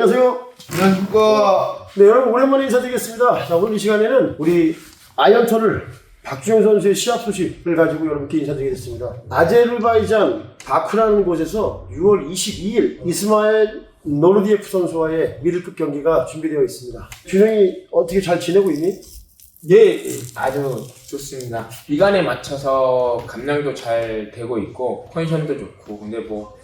안녕하세요. 안녕하십니까. 네, 여러분 오랜만에 인사드리겠습니다. 자, 오늘 이 시간에는 우리 아이언턴을 박주영 선수의 시합 소식을 가지고 여러분께 인사드리겠습니다. 아제르바이잔 바쿠라는 곳에서 6월 22일 이스마엘 노르디에프 선수와의 미들급 경기가 준비되어 있습니다. 준영이 어떻게 잘 지내고 있니? 예, 아주 좋습니다. 기간에 맞춰서 감량도 잘 되고 있고 컨디션도 좋고 근데 뭐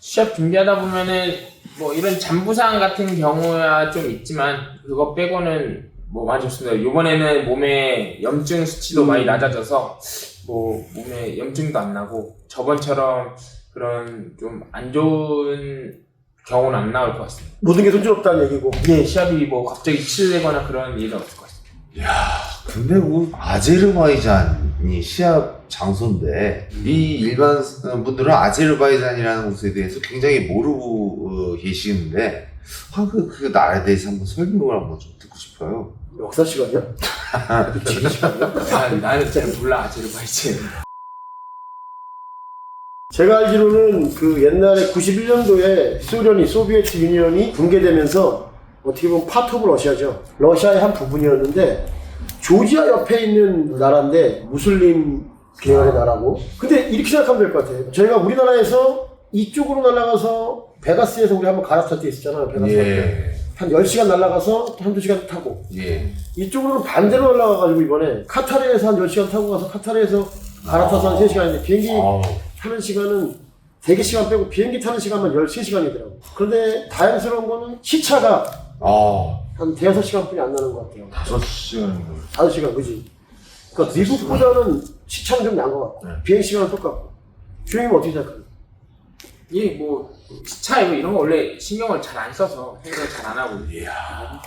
시합 준비하다 보면은 뭐 이런 잠부상 같은 경우야 좀 있지만 그거 빼고는 뭐 많이 좋습니다. 이번에는 몸에 염증 수치도 많이 낮아져서 뭐 몸에 염증도 안 나고 저번처럼 그런 좀 안 좋은 경우는 안 나올 것 같습니다. 모든 게 손질없다는 얘기고. 예, 시합이 뭐 갑자기 치료되거나 그런 일은 없을 것 같습니다. 근데 뭐 아제르바이잔 이 시합 장소인데 이 일반 분들은 아제르바이잔이라는 곳에 대해서 굉장히 모르고 어, 계시는데 아, 그, 그 나라에 대해서 한번 설명을 한번 좀 듣고 싶어요. 역사 시간이야? 지금 시간이야? 아, 나는 잘 몰라 아제르바이잔. 제가 알기로는 그 옛날에 91년도에 소련이 소비에트 유니언이 붕괴되면서 어떻게 보면 파트 오브 러시아죠. 러시아의 한 부분이었는데 조지아 옆에 있는 나라인데 무슬림 계열의 나라고. 근데 이렇게 생각하면 될 것 같아요. 저희가 우리나라에서 이쪽으로 날아가서 베가스에서 우리 한번 갈아탈 때 있었잖아요. 베가스 할 때. 예. 한 10시간 날아가서 또 한두 시간 타고 예. 이쪽으로는 반대로 날아가가지고 이번에 카타르에서 한 10시간 타고 가서 카타르에서 갈아타서 한 3시간인데 비행기 아우. 타는 시간은 대기 시간 빼고 비행기 타는 시간만 13시간이더라고. 그런데 다행스러운 거는 시차가 아. 한 대여섯 시간뿐이 안 나는 것 같아요. 다섯 시간인 걸. 다섯 시간 그지? 그러니까 미국보다는 시차는 좀 나은 것 같고 네. 비행 시간은 똑같고. 주영이는 어떻게 생각하니? 이뭐 시차 이거 이런 거 원래 신경을 잘 안 써서 생각을 잘 안 하고 이야.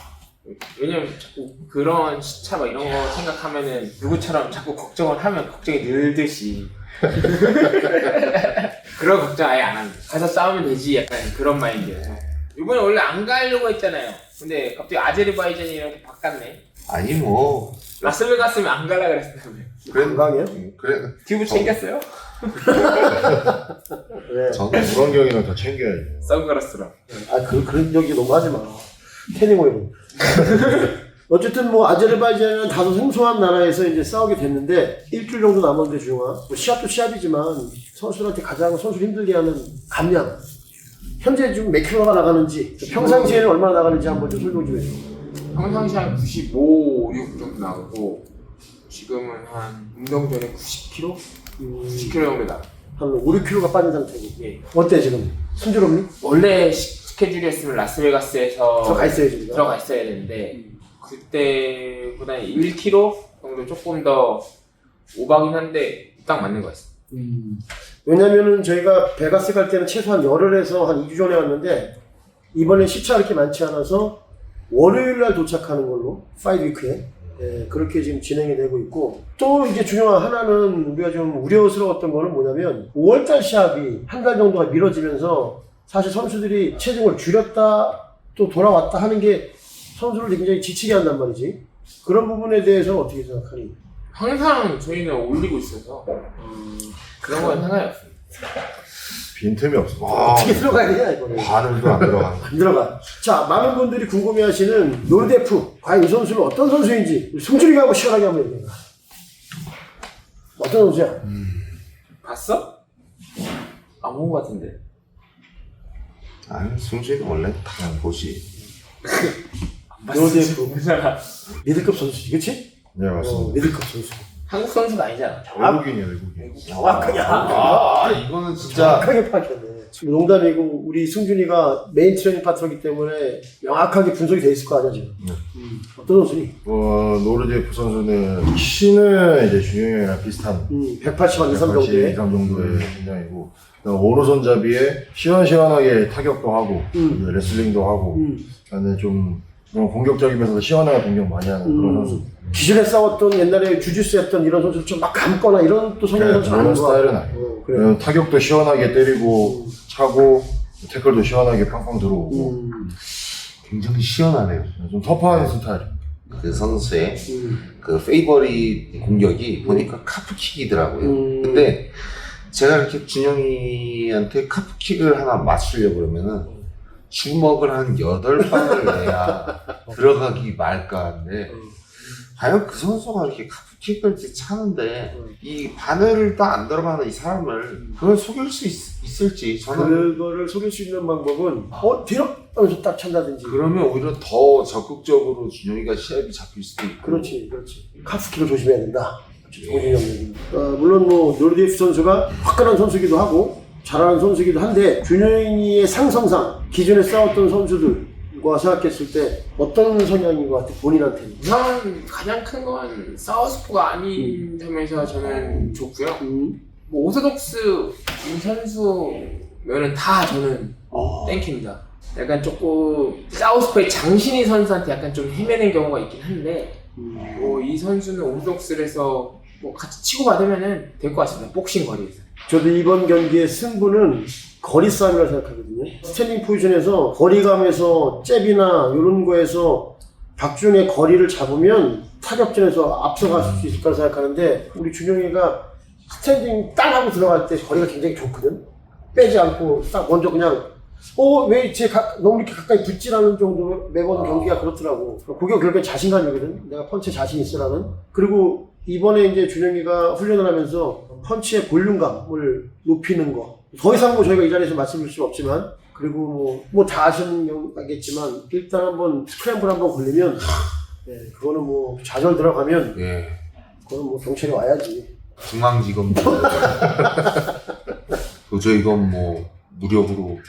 왜냐면 자꾸 그런 시차 막 이런 거 생각하면은 누구처럼 자꾸 걱정을 하면 걱정이 늘듯이 그런 걱정 아예 안 합니다. 가서 싸우면 되지 약간 그런 마인드여서 이번에 원래 안 가려고 했잖아요. 근데 갑자기 아제르바이잔이 이렇게 바꿨네. 아니 뭐 라스베가스면 안 갈라 그랬다며. 그래 건강해요? 그래 튜브 챙겼어요? 네. 저는 물안경이랑 다 챙겨야죠. 선글라스랑. 아, 그, 그런 얘기 너무 하지 마. 태닝 오일. 어쨌든 뭐 아제르바이잔은 다소 생소한 나라에서 이제 싸우게 됐는데 일주일 정도 남았는데 주영아 뭐 시합도 시합이지만 선수들한테 가장 선수를 힘들게 하는 감량 현재 지금 몇 킬로가 나가는지 평상시에는 얼마나 나가는지 한번 좀 설명 좀 해줘 평상시 한 95, 6 정도 나오고 지금은 한 운동 전에 90kg? 90kg 정도 나. 한 5, 6킬로가 빠진 상태고 예. 어때 지금? 순조롭니? 원래 시- 스케줄이었으면 라스베가스에서 들어가 있어야지 우리가. 들어가 있어야 되는데 그때보다 1kg 정도 조금 더 오바긴 한데 딱 맞는 거 같습니다. 왜냐면은 저희가 베가스 갈 때는 최소한 열흘에서 한 2주 전에 왔는데 이번에 시차 그렇게 많지 않아서 월요일 날 도착하는 걸로 파이드 위크에. 예, 그렇게 지금 진행이 되고 있고. 또 이제 중요한 하나는 우리가 좀 우려스러웠던 거는 뭐냐면 5월달 시합이 한 달 정도가 미뤄지면서 사실 선수들이 체중을 줄였다 또 돌아왔다 하는 게 선수를 굉장히 지치게 한단 말이지. 그런 부분에 대해서는 어떻게 생각하니? 항상 저희는 올리고 있어서 그런 건 상관이 없습니다. 빈틈이 없어. 어떻게 들어가야 되냐 이거는 바늘도 안 들어가는. 안 들어가. 자, 많은 분들이 궁금해하시는 노르데프 과연 이 선수는 어떤 선수인지 우리 승준이가 한번 시원하게 한번 얘기해봐. 어떤 선수야? 봤어? 안 본 것 같은데. 아니 승진이 원래 그냥 보시. 노르데프 우리나라 미들급 선수지, 그렇지? 네 어, 미들급 선수. 한국 선수가 아니잖아. 외국인이야 외국인. 정확하게 아, 아 이거는 진짜 정확하게 파악했네. 지금 농담이고 우리 승준이가 메인 트레이닝 파트너기 때문에 명확하게 분석이 돼 있을 거 아니야 지금. 네. 음, 어떤 선수니? 어, 노르제프 선수는 키는 이제 준영이 형이랑 비슷한 음, 180한 2, 3 180 정도의. 이상 정도의 신장이고 그다음 오른손잡이에 시원시원하게 타격도 하고 음. 레슬링도 하고 음. 나는 좀 그런 공격적이면서 시원하게 공격 많이 하는 그런 음. 선수 기존에 싸웠던 옛날에 주짓수 했던 이런 선수를 좀막 감거나 이런 또 성향 네, 선수 그런 아닌 것 스타일은 같아. 아니에요. 어, 그래. 타격도 시원하게 때리고 차고 태클도 시원하게 팡팡 들어오고 음. 굉장히 시원하네요. 좀 터프한 스타일 그 선수의 음. 그 페이버릿 공격이 보니까 카프킥이더라고요. 음. 근데 제가 이렇게 준영이한테 카프킥을 하나 맞추려고 그러면은 주먹을 한 여덟 방을 내야 들어가기 말까인데 과연 그 선수가 이렇게 카프킥을 차는데 음. 이 바늘을 또안 들어가는 이 사람을 그걸 속일 수 있, 을지 저는 그거를 속일 수 있는 방법은 어 뒤로 하면서 딱 찬다든지. 그러면 오히려 더 적극적으로 준영이가 시합이 잡힐 수도 있고. 그렇지 그렇지. 카프키를 조심해야 된다. 얘기 어, 물론 뭐 노르디프 선수가 화끈한 선수기도 하고 잘하는 선수기도 한데 준영이의 상성상 기존에 싸웠던 선수들 과 생각했을 때 어떤 성향인 것 같아 본인한테는 우선 가장 큰 건 사우스포가 아닌 점에서 저는 좋고요. 음. 뭐 오소독스 이 선수면은 다 저는 어. 땡깁니다. 약간 조금 사우스포의 장신이 선수한테 약간 좀 헤매는 경우가 있긴 한데 음. 뭐 이 선수는 오소독스에서 뭐 같이 치고 받으면은 될 것 같습니다. 복싱 거리에서. 저도 이번 경기의 승부는 거리 싸움이라고 생각하거든요. 스탠딩 포지션에서 거리감에서 잽이나 이런 거에서 박준의 거리를 잡으면 타격전에서 앞서갈 수 있을 거라 생각하는데 우리 준영이가 스탠딩 딱 하고 들어갈 때 거리가 굉장히 좋거든. 빼지 않고 딱 먼저 그냥 어왜제 너무 이렇게 가까이 붙지라는 정도로 매번 경기가 그렇더라고. 그게 결국엔 자신감이거든. 내가 펀치 자신 있으라는. 그리고 이번에 이제 준영이가 훈련을 하면서 펀치의 볼륨감을 높이는 거. 더 이상 뭐 저희가 이 자리에서 말씀드릴 수 없지만 그리고 뭐 다 아시겠지만 일단 한번 스크램블 한번 걸리면 예, 그거는 뭐 좌절 들어가면 예. 그거는 뭐 경찰이 와야지. 중앙지검 도저히 이건 뭐 무력으로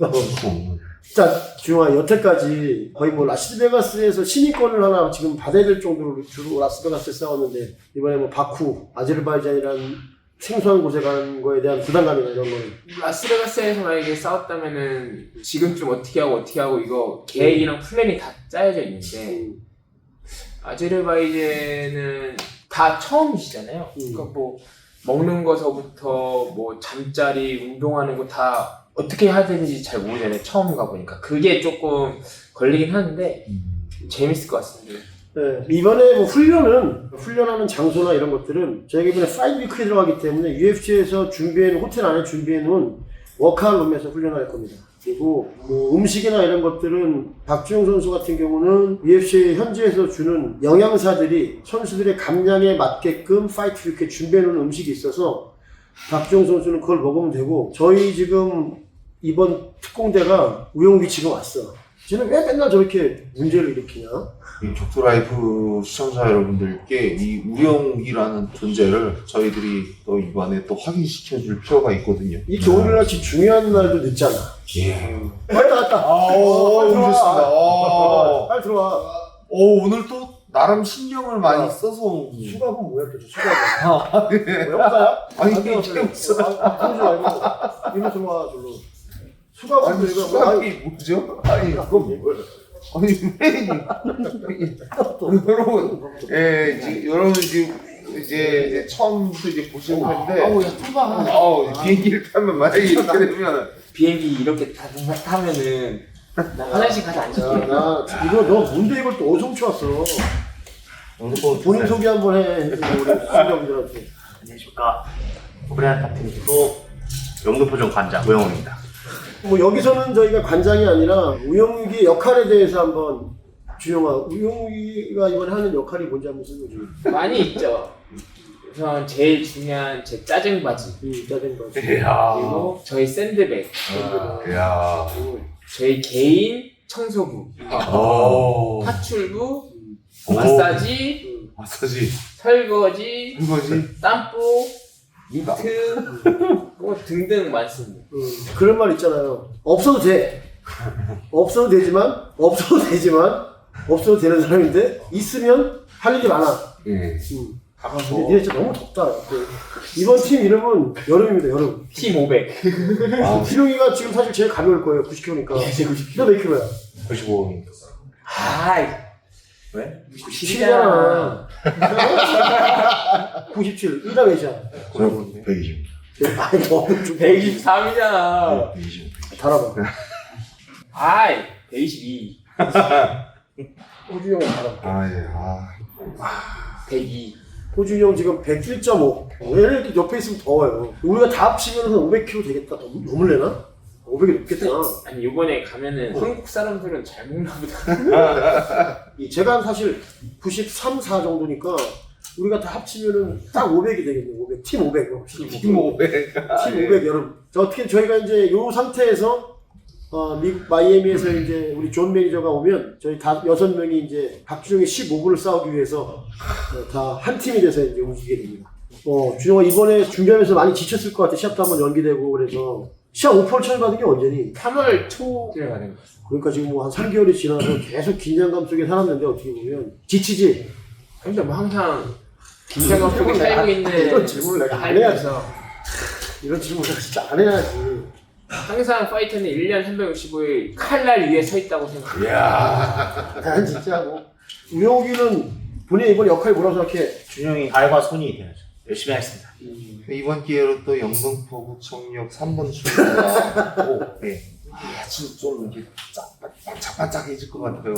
할수 없는. 자, 주영아, 여태까지 거의 뭐 라스베가스에서 신인권을 하나 지금 받아야 될 정도로 주로 라스베가스에 싸웠는데 이번에 뭐 바쿠, 아제르바이잔이라는 생소한 곳에 가는 거에 대한 부담감이나 이런 거는 라스베가스에서 만약에 싸웠다면은 지금쯤 어떻게 하고 어떻게 하고 이거 계획이랑 플랜이 다 짜여져 있는데 음, 아제르바이제는 다 처음이시잖아요. 음. 그러니까 뭐 먹는 거서부터 뭐 잠자리, 운동하는 거 다 어떻게 해야 되는지 잘 모르잖아요. 처음 가보니까 그게 조금 걸리긴 하는데 재밌을 것 같습니다. 예, 이번에 뭐 훈련은 훈련하는 장소나 이런 것들은 저희가 이번에 파이브 위크에 들어가기 때문에 UFC에서 준비해놓은 호텔 안에 준비해놓은 워크아웃 룸에서 훈련할 겁니다. 그리고 뭐 음식이나 이런 것들은 박주영 선수 같은 경우는 UFC 현지에서 주는 영양사들이 선수들의 감량에 맞게끔 파이트 위크에 준비해놓은 음식이 있어서 박주영 선수는 그걸 먹으면 되고 저희 지금 이번 특공대가 우영욱이 지금 왔어. 쟤는 왜 맨날 저렇게 문제를 일으키냐? 이 격투 라이프 시청자 여러분들께 이 우영이라는 존재를 저희들이 또 이번에 또 확인시켜 줄 필요가 있거든요. 이 겨울같이 중요한 날도 늦잖아. 예. 왔다 왔다. 아, 오, 빨리 들어와. 오셨습니다. 아. 빨리 들어와. 오, 오늘 또 나름 신경을 많이 야. 써서. 수갑은 뭐야 도대체 수갑은? 아, 네. 왜 없어요? 아니, 안 이게 들어와. 아, 그러지 말고 일로 들어와 절로. 수갑은 아니, 저희가 뭐 수학이 뭐죠? 아니, 그건 뭘? 아니, 왜, 여러분, 예, 지금, 여러분 지금 이제, 이제 처음부터 이제 보시는 건데, 아우 야 좁아. 어, 비행기를 타면 만약에 이렇게 되면, 비행기 이렇게 타, 타면은 나 화장실 가서 야, 앉을게. 나 이거 너 뭔데 이걸 또 어디서 훔쳐왔어? 본인 소개 한번 해. 우리 시청자분들한테. 안녕하십니까. 코리안 탑팀도 영등포점 관장 고영호입니다. 뭐 여기서는 저희가 관장이 아니라 우영욱의 역할에 대해서 한번 주영아, 우영욱이가 이번에 하는 역할이 뭔지 한번 설명해 줘. 많이 있죠. 우선 제일 중요한 제 짜증 바지 이 짜증 봐. 이야. 그리고 저희 샌드백 아, 이야. 그리고 저희 개인 청소부 오. 파출부 오. 마사지 마사지. 설거지 이거지. 땀보 니트 뭐 등등 많습니다. 음, 그런 말 있잖아요. 없어도 돼. 없어도 되지만, 없어도 되지만, 없어도 되는 사람인데, 있으면 할 일이 많아. 예. 음. 근데 니네 진짜 너무 덥다. 그, 이번 팀 이름은 여름입니다, 여름. 팀 500. 아, 희룡이가 지금 사실 제일 가벼울 거예요, 90kg니까. 너몇 킬로야? 95. 아이 왜? 97이잖아. 97, 1다 외자. 120. 아니, 너무 좀 123이잖아. 120. 달아봐. 아이 122. 호준이 형 달아봐. 아, 예. 아. 102. 호준이 형 지금 101.5. 왜 이렇게 옆에 있으면 더워요? 우리가 다 합치면 한 500kg 되겠다. 너무, 넘을래나? 500이 넘겠다. 아니 이번에 가면은 한국 사람들은 잘 먹나 보다. 이 제가 사실 93, 4 정도니까 우리가 다 합치면은 딱 500이 되겠네. 500. 팀 500. 팀 500. 팀 500 여름. 자, 어떻게 저희가 이제 요 상태에서 어, 미국 마이애미에서 이제 우리 존 매니저가 오면 저희 다 여섯 명이 이제 박준영의 15분을 싸우기 위해서 어, 다한 팀이 돼서 이제 움직이게 됩니다. 어, 준영아 이번에 준비하면서 많이 지쳤을 것 같아. 시합도 한번 연기되고 그래서 시합 오퍼를 처음 받은 게 언제니? 3월 초에 가는 거. 그러니까 지금 뭐 한 3개월이 지나서 계속 긴장감 속에 살았는데 어떻게 보면 지치지? 근데 뭐 항상 긴장감 속에 살고 있는 이런 질문을 내가 안 해야지. 삶에서 이런 질문을 진짜 안 해야지. 항상 파이터는 1년 365일 칼날 위에 서 있다고 생각해요. 이야. 난 진짜 뭐 우영욱이는 본인이 이번 역할이 뭐라고 생각해? 준영이 발과 손이 되야죠. 열심히 하겠습니다. 이번 기회로 또 영등포구청역 3번 출마하고 네. 아, 지금 좀 이렇게 반짝 반짝해질 것 같아요.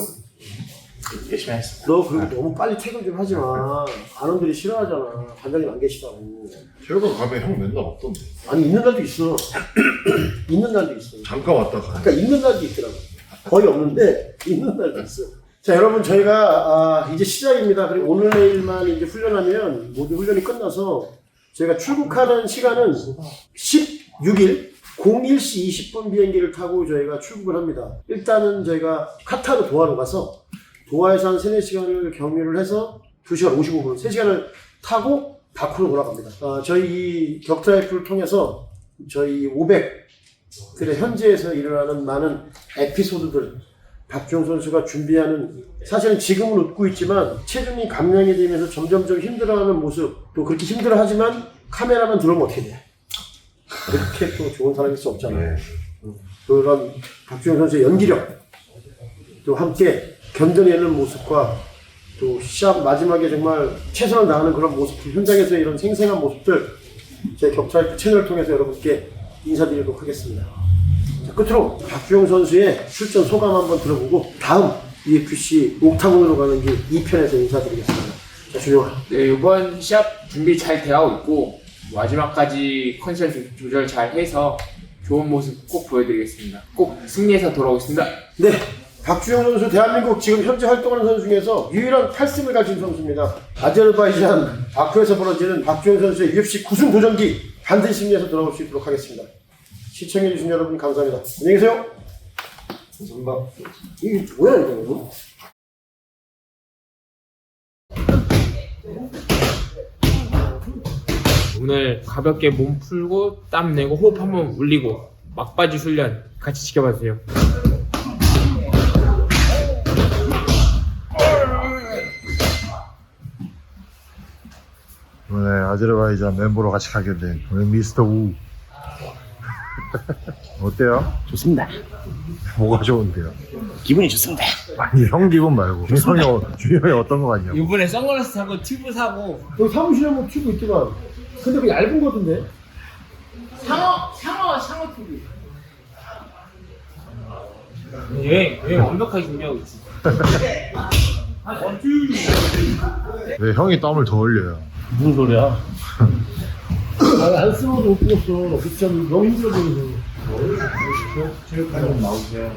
열심히 하겠습니다. 너 그리고 너무 빨리 퇴근 좀 하지 마. 안원들이 싫어하잖아. 반장님 안 계시다고. 최근 가면 형 맨날 없던데. 아니 있는 날도 있어. 있는 날도 있어. 잠깐 왔다 가. 그러니까 있는 날도 있더라고. 거의 없는데 있는 날도 있어. 자 여러분 저희가 아, 이제 시작입니다. 그리고 오늘 내일만 이제 훈련하면 모두 훈련이 끝나서 저희가 출국하는 시간은 16일 01시 20분 비행기를 타고 저희가 출국을 합니다. 일단은 저희가 카타르 도하로 가서 도하에서 한 3, 4시간을 경유를 해서 2시간 55분, 3시간을 타고 바쿠로 돌아갑니다. 아, 저희 이 격투라이프를 통해서 저희 500 그래 현지에서 일어나는 많은 에피소드들 박주영 선수가 준비하는 사실은 지금은 웃고 있지만 체중이 감량이 되면서 점점점 힘들어하는 모습 또 그렇게 힘들어하지만 카메라만 들어오면 어떻게 돼? 그렇게 또 좋은 사람일 수 없잖아요. 네. 그런 박주영 선수의 연기력 또 함께 견뎌내는 모습과 또 시합 마지막에 정말 최선을 다하는 그런 모습 현장에서 이런 생생한 모습들 제 격차이프 채널을 통해서 여러분께 인사드리도록 하겠습니다. 자, 끝으로 박주영 선수의 출전 소감 한번 들어보고 다음 UFC 옥타곤으로 가는 길 2편에서 인사드리겠습니다. 자, 준영아. 네, 이번 시합 준비 잘 되어 있고 마지막까지 컨디션 조- 조절 잘 해서 좋은 모습 꼭 보여드리겠습니다. 꼭 승리해서 돌아오겠습니다. 네, 박주영 선수 대한민국 지금 현재 활동하는 선수 중에서 유일한 8승을 가진 선수입니다. 아제르바이잔 바쿠에서 벌어지는 박주영 선수의 UFC 9승 도전기 반드시 승리해서 돌아올 수 있도록 하겠습니다. 시청해주신 여러분 감사합니다. 안녕히 계세요. 감사합니다. 이게 뭐야 이거? 오늘 가볍게 몸 풀고 땀 내고 호흡 한번 올리고 막바지 훈련 같이 지켜봐 주세요. 이번에 아제르바이잔 멤버로 같이 가게 된 우리 미스터 우. 어때요? 좋습니다. 뭐가 좋은데요? 기분이 좋습니다. 아니 형 기분 말고 준영이 어- 준영이 어떤 거 같냐고. 이번에 선글라스 사고 튜브 사고 여기 사무실에 뭐 튜브 있더만. 근데 그 얇은 거던데? 상어 상어 상어 튜브. 여행 여행 완벽하게 준비하고 있어. 왜 형이 땀을 더 흘려요? 무슨 소리야? 아, 안 쓰고도 못 뽑았어. 그 진짜 너무 힘들어 보여서. 체육관으로 나오세요.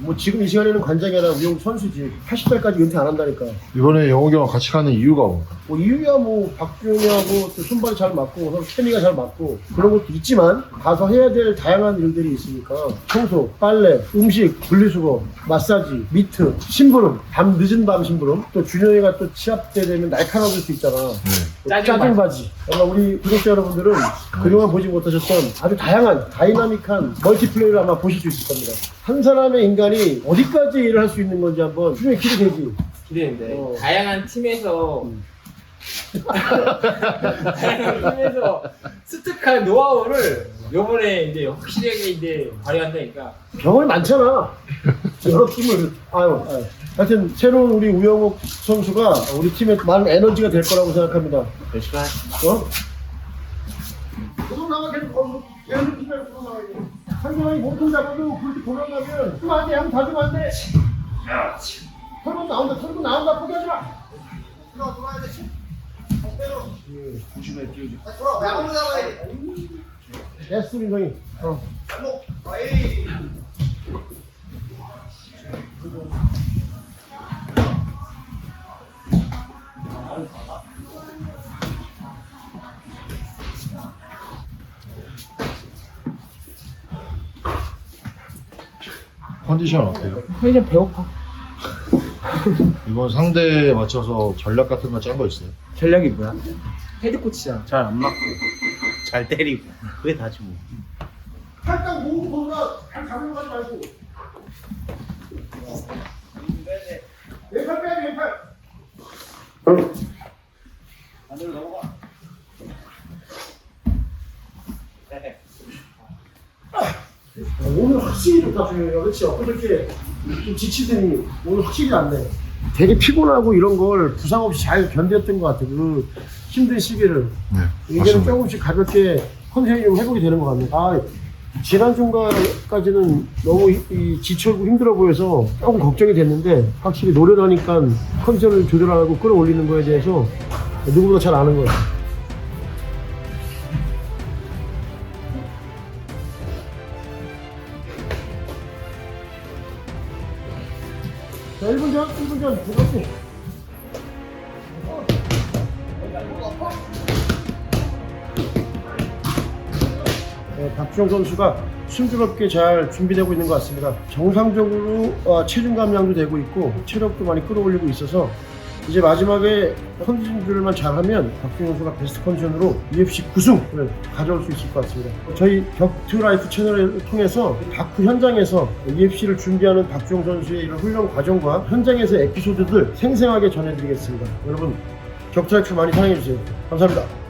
뭐 지금 이 시간에는 관장이 아니라 우영 선수지. 80살까지 은퇴 안 한다니까. 이번에 영욱이 형 같이 가는 이유가 뭔가? 뭐 이유야 뭐 박준영하고 또 손발이 잘 맞고 서로 케미가 잘 맞고 그런 것도 있지만 가서 해야 될 다양한 일들이 있으니까 청소, 빨래, 음식, 분리수거, 마사지, 미트, 심부름, 밤 늦은 밤 심부름 또 준영이가 또 시합 때 되면 날카로워질 수 있잖아. 또 짜증 짜증 바지. 아마 우리 구독자 여러분들은 그동안 보지 못하셨던 아주 다양한 다이나믹한 멀티플레이를 아마 보실 수 있을 겁니다. 한 사람의 인간이 어디까지 일을 할 수 있는 건지 한번 준영이 기대되지. 기대되는데 어. 다양한 팀에서 다양한 팀에서 습득한 노하우를 요번에 이제 확실하게 이제 발휘한다니까 경험이 많잖아. 여러 팀을. 아유, 아유. 하여튼, 새로운 우리 우영욱 선수가 우리 팀에 많은 에너지가 될 거라고 생각합니다. 열심히 하겠습니다. 어? 계속 나가, 계속 거기서. 계속 나가야 돼. 상대방이 몸통 잡아도 그렇게 도망가면 좀안 돼. 한번 다주면 안 돼. 털고 나온다, 털고 나온다. 포기하지 마. 들어와, 들어와야 돼. 조심해, 뛰어줘. 들어와, 야구로 잡아야 돼. 됐어, 민성이. 컨디션 어때요? 이제 배고파. 이번 상대에 맞춰서 전략 같은 거 짠 거 있어요? 전략이 뭐야? 헤드코치잖아. 잘안 맞고 잘 때리고 그게 다지 뭐. 살짝 모으고 보다 잘 잡으려고 하지 말고. 왼팔 빼야 돼, 왼팔. 아, 오늘 확실히 좋다, 주영이가. 그치? 엊그저께 좀 지치더니 오늘 확실히 낫네. 되게 피곤하고 이런 걸 부상 없이 잘 견뎠던 것 같아. 그 힘든 시기를. 네. 이제는 조금씩 가볍게 컨디션이 좀 회복이 되는 것 같네. 아, 지난 중간까지는 너무 이- 이 지쳐고 힘들어 보여서 조금 걱정이 됐는데 확실히 노련하니까 컨디션을 조절하고 끌어올리는 거에 대해서 누구보다 잘 아는 것 같아요. 네, 박주영 선수가 순조롭게 잘 준비되고 있는 것 같습니다. 정상적으로 어, 체중 감량도 되고 있고 체력도 많이 끌어올리고 있어서 이제 마지막에 컨디션 조절만 잘하면 박주영 선수가 베스트 컨디션으로 UFC 9승을 가져올 수 있을 것 같습니다. 저희 격투 라이프 채널을 통해서 다크 현장에서 UFC를 준비하는 박주영 선수의 이런 훈련 과정과 현장에서 에피소드들 생생하게 전해드리겠습니다. 여러분 라이프 많이 사랑해주세요. 감사합니다.